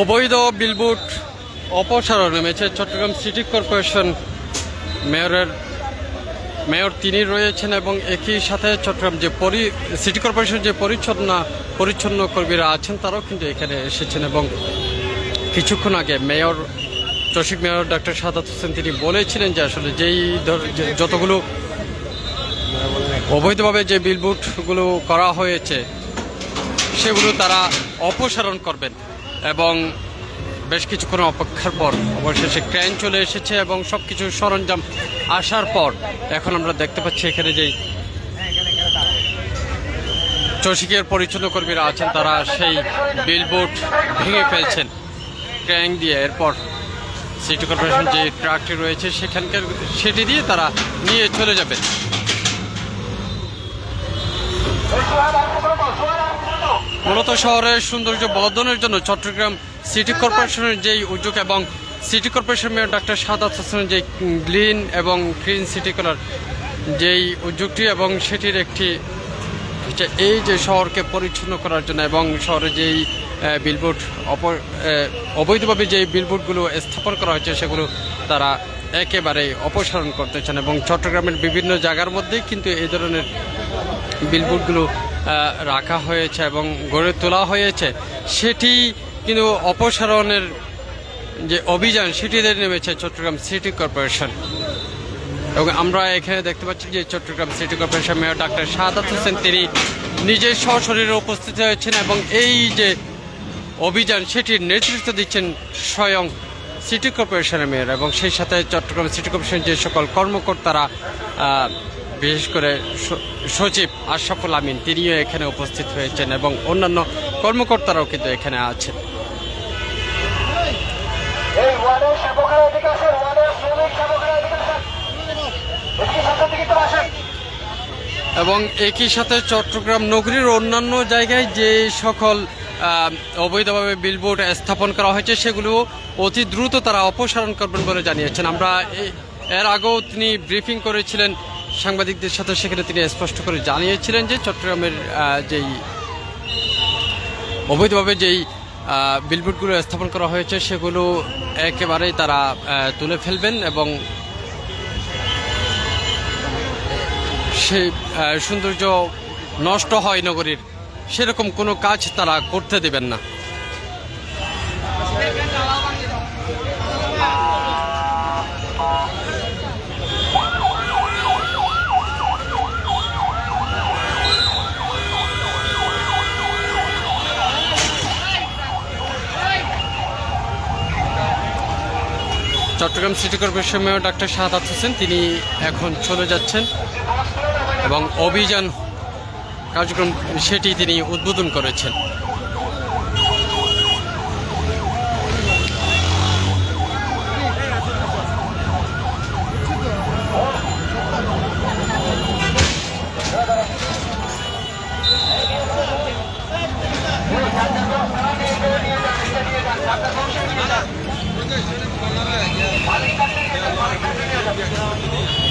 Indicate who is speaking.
Speaker 1: অবৈধ বিলবোর্ড অপসারণ নেমেছে চট্টগ্রাম সিটি কর্পোরেশন। মেয়রের মেয়র তিনি রয়েছেন এবং একই সাথে চট্টগ্রাম যে পরি সিটি কর্পোরেশন যে পরিচ্ছন্ন পরিচ্ছন্ন কর্মীরা আছেন, তারাও কিন্তু এখানে এসেছেন এবং কিছুক্ষণ আগে mayor Chasik mayor doctor Sadat Hossain তিনি বলেছিলেন যে আসলে যেই যতগুলো অবৈধভাবে যে বিলবোর্ডগুলো করা হয়েছে, সেগুলো তারা অপসারণ করবেন এবং বেশ কিছুক্ষণ অপেক্ষার পর অবশেষে ক্রেন চলে এসেছে এবং সব কিছু সরঞ্জাম আসার পর এখন আমরা দেখতে পাচ্ছি এখানে যেই চসিকের পরিচ্ছন্ন কর্মীরা আছেন, তারা সেই বিলবোর্ড ভেঙে ফেলছেন ক্র্যাং দিয়ে। এরপর সিটি কর্পোরেশন যে ট্রাকটি রয়েছে, সেখানকার সেটি দিয়ে তারা নিয়ে চলে যাবেন। মূলত শহরের সৌন্দর্য বর্ধনের জন্য চট্টগ্রাম সিটি কর্পোরেশনের যেই উদ্যোগ এবং city corporation mayor doctor Sadat হোসেনের যে গ্লিন এবং গ্রিন সিটি কলার যেই উদ্যোগটি এবং সেটির একটি এই যে শহরকে পরিচ্ছন্ন করার জন্য এবং শহরে যেই বিলবোর্ড অবৈধভাবে যেই বিলবোর্ডগুলো স্থাপন করা হয়েছে সেগুলো তারা একেবারে অপসারণ করতে চান এবং চট্টগ্রামের বিভিন্ন জায়গার মধ্যেই কিন্তু এই ধরনের বিলবোর্ডগুলো রাখা হয়েছে এবং গড়ে তোলা হয়েছে, সেটি কিন্তু অপসারণের যে অভিযান, সেটিতে নেমেছে চট্টগ্রাম সিটি কর্পোরেশন। এবং আমরা এখানে দেখতে পাচ্ছি যে Chattogram city corporation mayor doctor Shahadat Hossain, তিনি নিজে সশরীরে উপস্থিত হয়েছেন এবং এই যে অভিযান, সেটির নেতৃত্ব দিচ্ছেন স্বয়ং সিটি কর্পোরেশনের মেয়র এবং সেই সাথে চট্টগ্রাম সিটি কর্পোরেশনের যে সকল কর্মকর্তারা বিশেষ করে সচিব আশরাফুল আমিন তিনিও এখানে উপস্থিত হয়েছেন এবং অন্যান্য কর্মকর্তারাও কিন্তু এখানে আছেন। এবং একই সাথে চট্টগ্রাম নগরীর অন্যান্য জায়গায় যে সকল অবৈধভাবে বিলবোর্ড স্থাপন করা হয়েছে সেগুলো অতি দ্রুত তারা অপসারণ করবেন বলে জানিয়েছেন। আমরা এর আগেও তিনি ব্রিফিং করেছিলেন সাংবাদিকদের সাথে সেখানে তিনি স্পষ্ট করে জানিয়েছিলেন যে চট্টগ্রামের যেই অবৈধভাবে যেই বিলবোর্ডগুলো স্থাপন করা হয়েছে সেগুলো একেবারেই তারা তুলে ফেলবেন এবং সেই সৌন্দর্য নষ্ট হয় নগরীর। সেরকম কোনো কাজ তারা করতে দেবেন না। Chattogram city corporation mayor doctor Shahad Hossain, তিনি এখন চলে যাচ্ছেন এবং অভিযান কার্যক্রম সেটি তিনি উদ্বোধন করেছেন Thank you. Paling tak tinggal, paling tak tinggal.